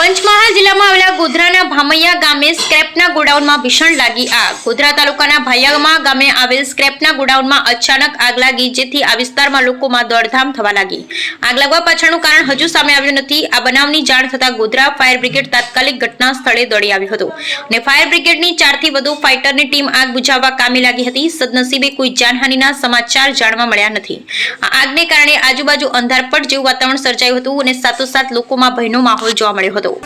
પંચમહાલ જિલ્લામાં આવેલા ગોધરાના ભામૈયા ગામે સ્ક્રેપના ગોડાઉનમાં ભીષણ લાગી આગ. ગોધરા તાલુકાના ભાયામાં ગામે આવેલ સ્ક્રેપના ગોડાઉનમાં અચાનક આગ લાગી, જેથી આ વિસ્તારમાં લોકોમાં દોડધામ થવા લાગી. આગ લાગવા પાછળનું કારણ હજુ સામે આવ્યું નથી. આ બનાવની જાણ થતાં ગોધરા ફાયર બ્રિગેડ તાત્કાલિક ઘટના સ્થળે દોડી આવ્યું હતું. અને ફાયર બ્રિગેડની ચારથી વધુ ફાઇટરની ટીમ આગ બુઝાવવા કામે લાગી હતી. સદનસીબે કોઈ જાનહાનિના સમાચાર જાણવા મળ્યા નથી. આ આગને કારણે આજુબાજુ અંધારપટ જેવું વાતાવરણ સર્જાયું હતું અને સાથોસાથ લોકોમાં ભયનો માહોલ જોવા મળ્યો હતો.